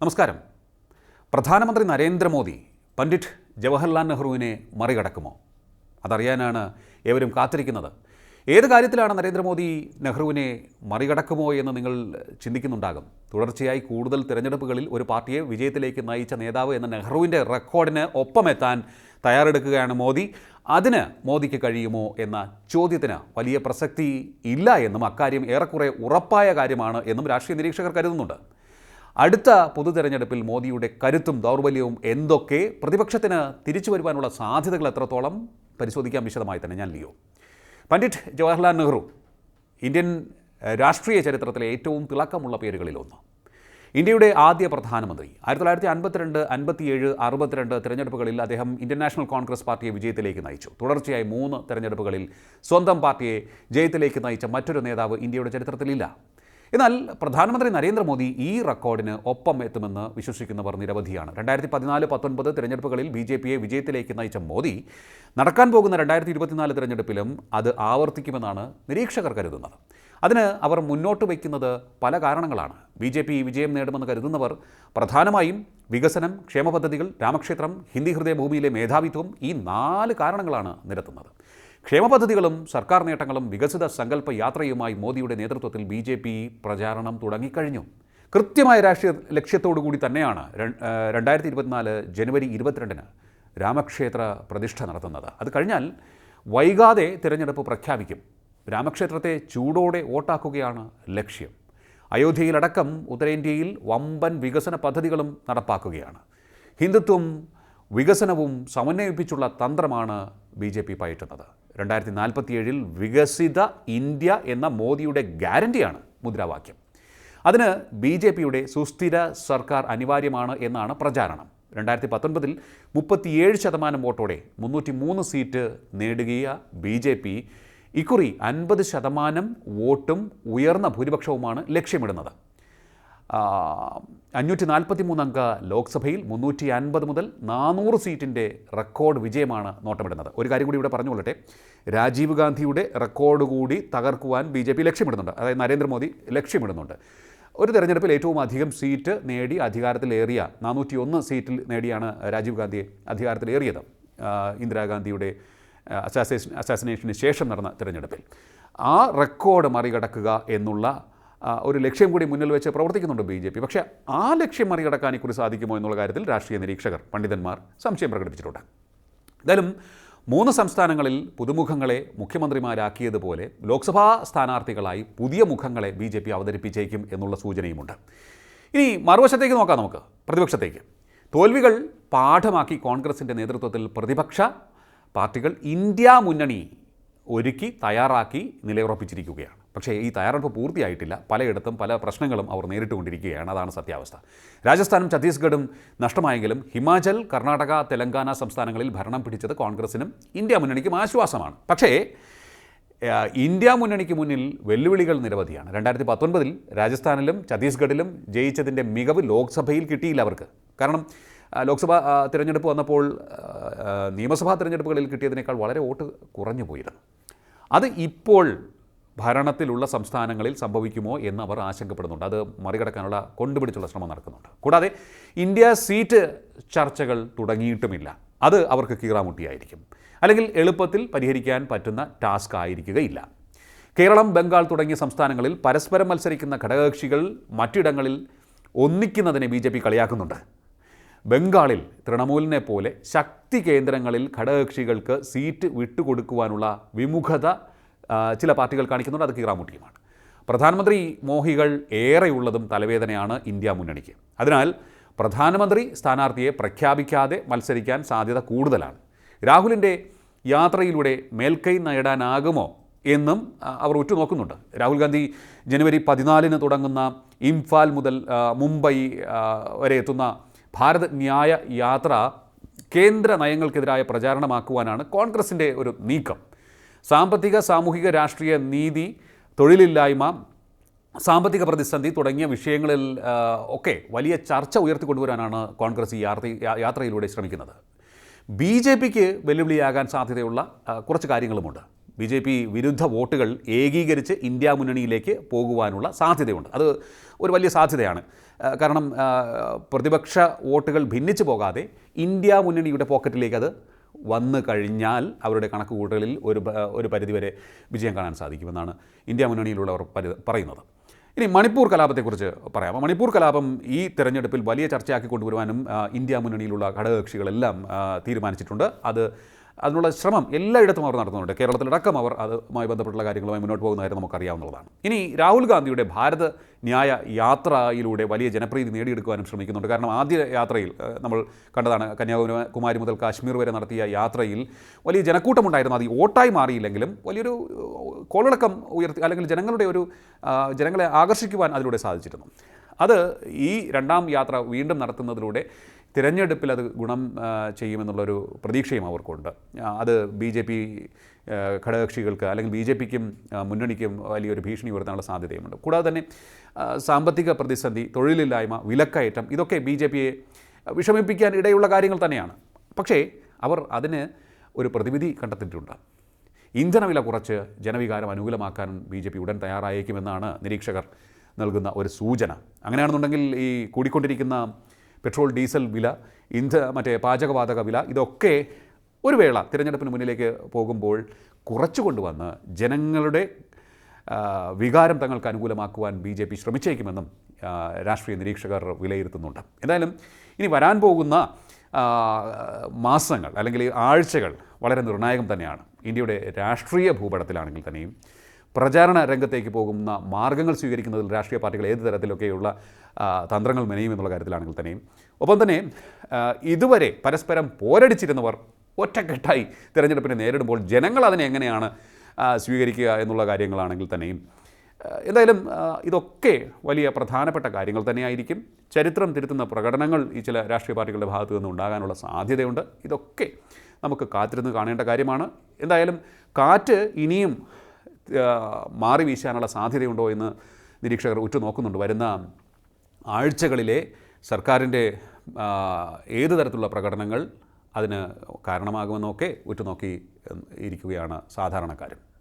നമസ്കാരം. പ്രധാനമന്ത്രി നരേന്ദ്രമോദി പണ്ഡിറ്റ് ജവഹർലാൽ നെഹ്റുവിനെ മറികടക്കുമോ? അതറിയാനാണ് ഏവരും കാത്തിരിക്കുന്നത്. ഏത് കാര്യത്തിലാണ് നരേന്ദ്രമോദി നെഹ്റുവിനെ മറികടക്കുമോ എന്ന് നിങ്ങൾ ചിന്തിക്കുന്നുണ്ടാകും? തുടർച്ചയായി കൂടുതൽ തിരഞ്ഞെടുപ്പുകളിൽ ഒരു പാർട്ടിയെ വിജയത്തിലേക്ക് നയിച്ച നേതാവ് എന്ന നെഹ്റുവിന്റെ റെക്കോർഡിന് ഒപ്പമെത്താൻ തയ്യാറെടുക്കുകയാണ് മോദി. അതിന് മോദിക്ക് കഴിയുമോ എന്ന ചോദ്യത്തിന് വലിയ പ്രസക്തി ഇല്ല എന്നും അക്കാര്യം ഏറെക്കുറെ ഉറപ്പായ കാര്യമാണ് എന്നും രാഷ്ട്രീയ നിരീക്ഷകർ കരുതുന്നുണ്ട്. അടുത്ത പൊതു തെരഞ്ഞെടുപ്പിൽ മോദിയുടെ കരുത്തും ദൗർബല്യവും എന്തൊക്കെ? പ്രതിപക്ഷത്തിന് തിരിച്ചു വരുവാനുള്ള സാധ്യതകൾ എത്രത്തോളം? പരിശോധിക്കാൻ വിശദമായി തന്നെ ഞാൻ ലിയോ. പണ്ഡിറ്റ് ജവഹർലാൽ നെഹ്റു ഇന്ത്യൻ രാഷ്ട്രീയ ചരിത്രത്തിലെ ഏറ്റവും തിളക്കമുള്ള പേരുകളിലൊന്ന് ഇന്ത്യയുടെ ആദ്യ പ്രധാനമന്ത്രി. ആയിരത്തി തൊള്ളായിരത്തി അൻപത്തിരണ്ട് അൻപത്തിയേഴ് അറുപത്തിരണ്ട് തിരഞ്ഞെടുപ്പുകളിൽ അദ്ദേഹം ഇന്ത്യൻ നാഷണൽ കോൺഗ്രസ് പാർട്ടിയെ വിജയത്തിലേക്ക് നയിച്ചു. തുടർച്ചയായി മൂന്ന് തിരഞ്ഞെടുപ്പുകളിൽ സ്വന്തം പാർട്ടിയെ ജയത്തിലേക്ക് നയിച്ച മറ്റൊരു നേതാവ് ഇന്ത്യയുടെ ചരിത്രത്തിലില്ല. എന്നാൽ പ്രധാനമന്ത്രി നരേന്ദ്രമോദി ഈ റെക്കോർഡിന് ഒപ്പം എത്തുമെന്ന് വിശ്വസിക്കുന്നവർ നിരവധിയാണ്. രണ്ടായിരത്തി പതിനാല് പത്തൊൻപത് തിരഞ്ഞെടുപ്പുകളിൽ ബി ജെ പിയെ വിജയത്തിലേക്ക് നയിച്ച മോദി നടക്കാൻ പോകുന്ന രണ്ടായിരത്തി ഇരുപത്തിനാല് തിരഞ്ഞെടുപ്പിലും അത് ആവർത്തിക്കുമെന്നാണ് നിരീക്ഷകർ കരുതുന്നത്. അതിന് അവർ മുന്നോട്ട് വയ്ക്കുന്നത് പല കാരണങ്ങളാണ്. ബി ജെ പി വിജയം നേടുമെന്ന് കരുതുന്നവർ പ്രധാനമായും വികസനം ക്ഷേമ പദ്ധതികൾ രാമക്ഷേത്രം ഹിന്ദി ഹൃദയഭൂമിയിലെ മേധാവിത്വം ഈ നാല് കാരണങ്ങളാണ് നിരത്തുന്നത്. ക്ഷേമ പദ്ധതികളും സർക്കാർ നേട്ടങ്ങളും വികസിത സങ്കല്പ യാത്രയുമായി മോദിയുടെ നേതൃത്വത്തിൽ ബി ജെ പി പ്രചാരണം തുടങ്ങിക്കഴിഞ്ഞു. കൃത്യമായ രാഷ്ട്രീയ ലക്ഷ്യത്തോടു കൂടി തന്നെയാണ് രണ്ടായിരത്തി ഇരുപത്തിനാല് ജനുവരി ഇരുപത്തിരണ്ടിന് രാമക്ഷേത്ര പ്രതിഷ്ഠ നടത്തുന്നത്. അത് കഴിഞ്ഞാൽ വൈകാതെ തിരഞ്ഞെടുപ്പ് പ്രഖ്യാപിക്കും. രാമക്ഷേത്രത്തെ ചൂടോടെ വോട്ടാക്കുകയാണ് ലക്ഷ്യം. അയോധ്യയിലടക്കം ഉത്തരേന്ത്യയിൽ വമ്പൻ വികസന പദ്ധതികളും നടപ്പാക്കുകയാണ്. ഹിന്ദുത്വം വികസനവും സമന്വയിപ്പിച്ചുള്ള തന്ത്രമാണ് ബി ജെ പി പയറ്റുന്നത്. രണ്ടായിരത്തി നാൽപ്പത്തിയേഴിൽ വികസിത ഇന്ത്യ എന്ന മോദിയുടെ ഗ്യാരണ്ടിയാണ് മുദ്രാവാക്യം. അതിന് ബി ജെ പിയുടെ സുസ്ഥിര സർക്കാർ അനിവാര്യമാണ് എന്നാണ് പ്രചാരണം. രണ്ടായിരത്തി പത്തൊൻപതിൽ മുപ്പത്തിയേഴ് ശതമാനം വോട്ടോടെ മുന്നൂറ്റി മൂന്ന് സീറ്റ് നേടുകയ ബി ജെ പി ഇക്കുറി അൻപത് ശതമാനം വോട്ടും ഉയർന്ന ഭൂരിപക്ഷവുമാണ് ലക്ഷ്യമിടുന്നത്. അഞ്ഞൂറ്റി നാൽപ്പത്തി മൂന്നംഗ ലോക്സഭയിൽ മുന്നൂറ്റി അൻപത് മുതൽ നാനൂറ് സീറ്റിന്റെ റെക്കോർഡ് വിജയമാണ് നോട്ടമിടുന്നത്. ഒരു കാര്യം കൂടി ഇവിടെ പറഞ്ഞുകൊള്ളട്ടെ. രാജീവ് ഗാന്ധിയുടെ റെക്കോർഡ് കൂടി തകർക്കുവാൻ ബി ജെ പി ലക്ഷ്യമിടുന്നുണ്ട്. അതായത് നരേന്ദ്രമോദി ലക്ഷ്യമിടുന്നുണ്ട്. ഒരു തെരഞ്ഞെടുപ്പിൽ ഏറ്റവും അധികം സീറ്റ് നേടി അധികാരത്തിലേറിയ നാനൂറ്റി ഒന്ന് സീറ്റിൽ നേടിയാണ് രാജീവ് ഗാന്ധി അധികാരത്തിലേറിയത്. ഇന്ദിരാഗാന്ധിയുടെ അസാസേഷൻ അസാസിനേഷന് ശേഷം നടന്ന തിരഞ്ഞെടുപ്പിൽ. ആ റെക്കോർഡ് മറികടക്കുക എന്നുള്ള ഒരു ലക്ഷ്യം കൂടി മുന്നിൽ വെച്ച് പ്രവർത്തിക്കുന്നുണ്ട് ബി ജെ പി. പക്ഷേ ആ ലക്ഷ്യം മറികടക്കാൻ ഇക്കുറി സാധിക്കുമോ എന്നുള്ള കാര്യത്തിൽ രാഷ്ട്രീയ നിരീക്ഷകർ പണ്ഡിതന്മാർ സംശയം പ്രകടിപ്പിച്ചിട്ടുണ്ട്. എന്തായാലും മൂന്ന് സംസ്ഥാനങ്ങളിൽ പുതുമുഖങ്ങളെ മുഖ്യമന്ത്രിമാരാക്കിയതുപോലെ ലോക്സഭാ സ്ഥാനാർത്ഥികളായി പുതിയ മുഖങ്ങളെ ബി ജെ പി അവതരിപ്പിച്ചേക്കും എന്നുള്ള സൂചനയുമുണ്ട്. ഇനി മറുവശത്തേക്ക് നോക്കാം നമുക്ക് പ്രതിപക്ഷത്തേക്ക്. തോൽവികൾ പാഠമാക്കി കോൺഗ്രസിന്റെ നേതൃത്വത്തിൽ പ്രതിപക്ഷ പാർട്ടികൾ ഇന്ത്യ മുന്നണി ഒരുക്കി തയ്യാറാക്കി നിലയുറപ്പിച്ചിരിക്കുകയാണ്. പക്ഷേ ഈ തയ്യാറെടുപ്പ് പൂർത്തിയായിട്ടില്ല. പലയിടത്തും പല പ്രശ്നങ്ങളും അവർ നേരിട്ടുകൊണ്ടിരിക്കുകയാണ്. അതാണ് സത്യാവസ്ഥ. രാജസ്ഥാനും ഛത്തീസ്ഗഡും നഷ്ടമായെങ്കിലും ഹിമാചൽ കർണാടക തെലങ്കാന സംസ്ഥാനങ്ങളിൽ ഭരണം പിടിച്ചത് കോൺഗ്രസിനും ഇന്ത്യ മുന്നണിക്കും ആശ്വാസമാണ്. പക്ഷേ ഇന്ത്യ മുന്നണിക്ക് മുന്നിൽ വെല്ലുവിളികൾ നിരവധിയാണ്. രണ്ടായിരത്തി പത്തൊൻപതിൽ രാജസ്ഥാനിലും ഛത്തീസ്ഗഡിലും ജയിച്ചതിന്റെ മികവ് ലോക്സഭയിൽ കിട്ടിയില്ല അവർക്ക്. കാരണം ലോക്സഭ തിരഞ്ഞെടുപ്പ് വന്നപ്പോൾ നിയമസഭാ തിരഞ്ഞെടുപ്പുകളിൽ കിട്ടിയതിനേക്കാൾ വളരെ വോട്ട് കുറഞ്ഞു പോയിരുന്നു അത് ഇപ്പോൾ ഭരണത്തിലുള്ള സംസ്ഥാനങ്ങളിൽ സംഭവിക്കുമോ എന്ന് അവർ ആശങ്കപ്പെടുന്നുണ്ട്. അത് മറികടക്കാനുള്ള കൊണ്ടുപിടിച്ചുള്ള ശ്രമം നടക്കുന്നുണ്ട്. കൂടാതെ ഇന്ത്യ സീറ്റ് ചർച്ചകൾ തുടങ്ങിയിട്ടുമില്ല. അത് അവർക്ക് കീറാമുട്ടിയായിരിക്കും. അല്ലെങ്കിൽ എളുപ്പത്തിൽ പരിഹരിക്കാൻ പറ്റുന്ന ടാസ്ക് ആയിരിക്കുകയില്ല. കേരളം ബംഗാൾ തുടങ്ങിയ സംസ്ഥാനങ്ങളിൽ പരസ്പരം മത്സരിക്കുന്ന ഘടകകക്ഷികൾ മറ്റിടങ്ങളിൽ ഒന്നിക്കുന്നതിനെ ബി ജെ പി കളിയാക്കുന്നുണ്ട്. ബംഗാളിൽ തൃണമൂലിനെ പോലെ ശക്തി കേന്ദ്രങ്ങളിൽ ഘടകകക്ഷികൾക്ക് സീറ്റ് വിട്ടുകൊടുക്കുവാനുള്ള വിമുഖത ചില പാർട്ടികൾ കാണിക്കുന്നുണ്ട്. അത് കീറാമുട്ടിയുമാണ്. പ്രധാനമന്ത്രി മോഹികൾ ഏറെയുള്ളതും തലവേദനയാണ് ഇന്ത്യ മുന്നണിക്ക്. അതിനാൽ പ്രധാനമന്ത്രി സ്ഥാനാർത്ഥിയെ പ്രഖ്യാപിക്കാതെ മത്സരിക്കാൻ സാധ്യത കൂടുതലാണ്. രാഹുലിന്റെ യാത്രയിലൂടെ മേൽക്കൈ നേടാനാകുമോ എന്നും അവർ ഉറ്റുനോക്കുന്നുണ്ട്. രാഹുൽ ഗാന്ധി ജനുവരി പതിനാലിന് തുടങ്ങുന്ന ഇംഫാൽ മുതൽ മുംബൈ വരെ എത്തുന്ന ഭാരത് ന്യായ യാത്ര കേന്ദ്ര നയങ്ങൾക്കെതിരായ പ്രചാരണമാക്കുവാനാണ് കോൺഗ്രസിന്റെ ഒരു നീക്കം. സാമ്പത്തിക സാമൂഹിക രാഷ്ട്രീയ നീതി തൊഴിലില്ലായ്മ സാമ്പത്തിക പ്രതിസന്ധി തുടങ്ങിയ വിഷയങ്ങളിൽ ഒക്കെ വലിയ ചർച്ച ഉയർത്തിക്കൊണ്ടുവരാനാണ് കോൺഗ്രസ് ഈ യാത്രയിലൂടെ ശ്രമിക്കുന്നത്. ബി ജെ പിക്ക് വെല്ലുവിളിയാകാൻ സാധ്യതയുള്ള കുറച്ച് കാര്യങ്ങളുമുണ്ട്. ബി ജെ പി വിരുദ്ധ വോട്ടുകൾ ഏകീകരിച്ച് ഇന്ത്യ മുന്നണിയിലേക്ക് പോകുവാനുള്ള സാധ്യതയുണ്ട്. അത് ഒരു വലിയ സാധ്യതയാണ്. കാരണം പ്രതിപക്ഷ വോട്ടുകൾ ഭിന്നിച്ചു പോകാതെ ഇന്ത്യ മുന്നണിയുടെ പോക്കറ്റിലേക്ക് അത് വന്നു കഴിഞ്ഞാൽ അവരുടെ കണക്കുകൂട്ടലിൽ ഒരു ഒരു പരിധിവരെ വിജയം കാണാൻ സാധിക്കുമെന്നാണ് ഇന്ത്യ മുന്നണിയിലുള്ളവർ പറയുന്നത്. ഇനി മണിപ്പൂർ കലാപത്തെക്കുറിച്ച് പറയാം. മണിപ്പൂർ കലാപം ഈ തെരഞ്ഞെടുപ്പിൽ വലിയ ചർച്ചയാക്കി കൊണ്ടുവരുവാനും ഇന്ത്യ മുന്നണിയിലുള്ള ഘടകകക്ഷികളെല്ലാം തീരുമാനിച്ചിട്ടുണ്ട്. അത് അതിനുള്ള ശ്രമം എല്ലായിടത്തും അവർ നടത്തുന്നുണ്ട്. കേരളത്തിലടക്കം അവർ അതുമായി ബന്ധപ്പെട്ടുള്ള കാര്യങ്ങളുമായി മുന്നോട്ട് പോകുന്ന കാര്യം നമുക്കറിയാവുന്നതാണ്. ഇനി രാഹുൽ ഗാന്ധിയുടെ ഭാരത് ന്യായ യാത്രയിലൂടെ വലിയ ജനപ്രീതി നേടിയെടുക്കുവാനും ശ്രമിക്കുന്നുണ്ട്. കാരണം ആദ്യ യാത്രയിൽ നമ്മൾ കണ്ടതാണ് കന്യാകുമാരി മുതൽ കാശ്മീർ വരെ നടത്തിയ യാത്രയിൽ വലിയ ജനക്കൂട്ടമുണ്ടായിരുന്നു. അത് ഓട്ടായി മാറിയില്ലെങ്കിലും വലിയൊരു കോളിളക്കം ഉയർത്തി അല്ലെങ്കിൽ ജനങ്ങളുടെ ഒരു ജനങ്ങളെ ആകർഷിക്കുവാൻ അതിലൂടെ സാധിച്ചിരുന്നു. അത് ഈ രണ്ടാം യാത്ര വീണ്ടും നടത്തുന്നതിലൂടെ തിരഞ്ഞെടുപ്പിൽ അത് ഗുണം ചെയ്യുമെന്നുള്ളൊരു പ്രതീക്ഷയും അവർക്കുണ്ട്. അത് ബി ജെ പി ഘടകകക്ഷികൾക്ക് അല്ലെങ്കിൽ ബി ജെ പിക്കും മുന്നണിക്കും വലിയൊരു ഭീഷണി ഉയർത്താനുള്ള സാധ്യതയുമുണ്ട്. കൂടാതെ തന്നെ സാമ്പത്തിക പ്രതിസന്ധി തൊഴിലില്ലായ്മ വിലക്കയറ്റം ഇതൊക്കെ ബി ജെ പിയെ വിഷമിപ്പിക്കാൻ ഇടയുള്ള കാര്യങ്ങൾ തന്നെയാണ്. പക്ഷേ അവർ അതിന് ഒരു പ്രതിവിധി കണ്ടെത്തിയിട്ടുണ്ട്. ഇന്ധനവില കുറച്ച് ജനവികാരം അനുകൂലമാക്കാൻ ബി ജെ പി ഉടൻ തയ്യാറായേക്കുമെന്നാണ് നിരീക്ഷകർ നൽകുന്ന ഒരു സൂചന. അങ്ങനെയാണെന്നുണ്ടെങ്കിൽ ഈ കൂടിക്കൊണ്ടിരിക്കുന്ന പെട്രോൾ ഡീസൽ വില ഇന്ധ മറ്റേ പാചകവാതക വില ഇതൊക്കെ ഒരു വേള തിരഞ്ഞെടുപ്പിന് മുന്നിലേക്ക് പോകുമ്പോൾ കുറച്ചു കൊണ്ടുവന്ന് ജനങ്ങളുടെ വികാരം തങ്ങൾക്ക് അനുകൂലമാക്കുവാൻ ബി ജെ പി ശ്രമിച്ചേക്കുമെന്നും രാഷ്ട്രീയ നിരീക്ഷകർ വിലയിരുത്തുന്നുണ്ട്. എന്തായാലും ഇനി വരാൻ പോകുന്ന മാസങ്ങൾ അല്ലെങ്കിൽ ആഴ്ചകൾ വളരെ നിർണായകം തന്നെയാണ്. ഇന്ത്യയുടെ രാഷ്ട്രീയ ഭൂപടത്തിലാണെങ്കിൽ തന്നെയും പ്രചാരണ രംഗത്തേക്ക് പോകുന്ന മാർഗങ്ങൾ സ്വീകരിക്കുന്നതിൽ രാഷ്ട്രീയ പാർട്ടികൾ ഏത് തരത്തിലൊക്കെയുള്ള തന്ത്രങ്ങൾ മെനയും എന്നുള്ള കാര്യത്തിലാണെങ്കിൽ തന്നെയും. ഒപ്പം തന്നെ ഇതുവരെ പരസ്പരം പോരടിച്ചിരുന്നവർ ഒറ്റക്കെട്ടായി തിരഞ്ഞെടുപ്പിനെ നേരിടുമ്പോൾ ജനങ്ങൾ അതിനെ എങ്ങനെയാണ് സ്വീകരിക്കുക എന്നുള്ള കാര്യങ്ങളാണെങ്കിൽ തന്നെയും. എന്തായാലും ഇതൊക്കെ വലിയ പ്രധാനപ്പെട്ട കാര്യങ്ങൾ തന്നെയായിരിക്കും. ചരിത്രം തിരുത്തുന്ന പ്രകടനങ്ങൾ ഈ ചില രാഷ്ട്രീയ പാർട്ടികളുടെ ഭാഗത്തു നിന്ന് ഉണ്ടാകാനുള്ള സാധ്യതയുണ്ട്. ഇതൊക്കെ നമുക്ക് കാത്തിരുന്ന് കാണേണ്ട കാര്യമാണ്. എന്തായാലും കാറ്റ് ഇനിയും മാറി വീശാനുള്ള സാധ്യതയുണ്ടോ എന്ന് നിരീക്ഷകർ ഉറ്റുനോക്കുന്നുണ്ട്. വരുന്ന ആഴ്ചകളിലെ സർക്കാരിന്റെ ഏത് തരത്തിലുള്ള പ്രകടനങ്ങൾ അതിന് കാരണമാകുമെന്നൊക്കെ ഉറ്റുനോക്കി ഇരിക്കുകയാണ് സാധാരണക്കാരും.